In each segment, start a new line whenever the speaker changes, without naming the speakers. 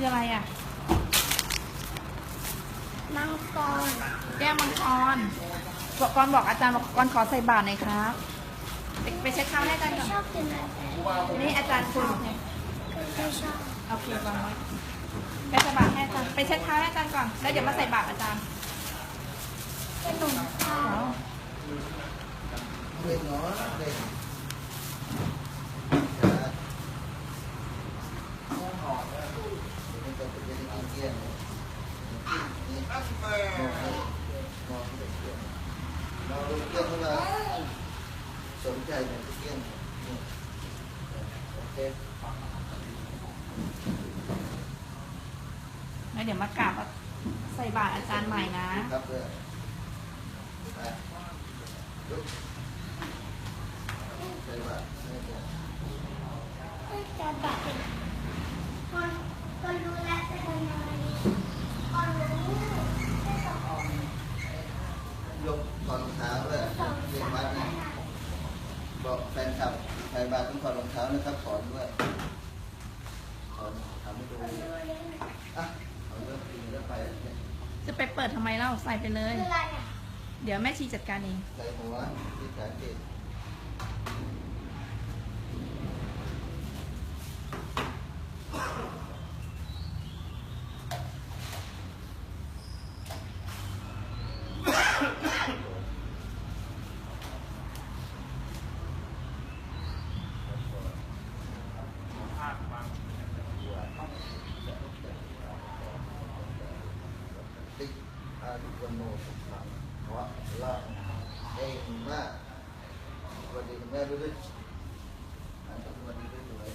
คืออะไรอะ
มังกร
แก้วมังกรบอกกรบอกอาจารย์บอกกรขอใส่บาตรหน่อยครับ ไปไปเช็ดเท้าให้อาจารย์ก่อน
ชอบกินอะไร
นี่อาจารย์คุณไง
ไม่ชอบ
โอเควางไว้ไปใส่บาตรให้อาจารย์ไปเช็ดเท้าให้อาจารย์ก่อน แล้วเดี๋ยวมาใส่บาตรอาจารย์
ขนมปัง
อ๋อ
เด็กเนาะเด็กมันจะเป็นยังไง เกี้ยนนี่มองให้มองให้เกี้ยนเราเกี่ยงเราสนใจในเกี่ยงโอเค
แล้วเดี๋ยวมากราบใส่บาตรอาจารย์ใหม่นะ
ครับเลยใส่บาตรให้เกี้ยน
จะแบบคนคนรู้แล้วจะทำยังไงคนรู้ไม่ต้องออก
ยกถอดรองเท้าเลยเรียนวัดนะ บอกแฟนคลับใครบาตรต้องถอดรองเท้านะครับสอนด้วยสอนทำให้ดูอะเอาเรื่องจริงเรื่องไปเนี่ย
จะไปเปิดทำไมเล่าใส่ไปเลย
คืออะไรอะ
เดี๋ยวแม่ชีจัดการเอง
ใส่หัวที่สาเกต ติอาดุวโนสุขังวะละเองมากวัสดีคุณแม่ด้วยอ่านสวัสดีด้วยสวย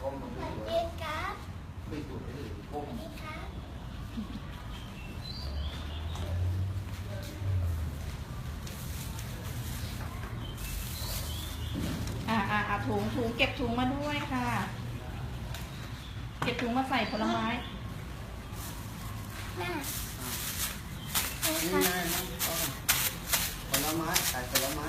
ก้มลงด้วยส
ว
ย
ดีครับ
ไม่ถูกไม่ดุก้ม
อ่าอ่าอ่าถุงถุงเก็บถุงมาด้วยค่ะ เก็บถุงมาใส่ผลไม้
แม่
นี่ไงน้องผลไม้ขายผลไม้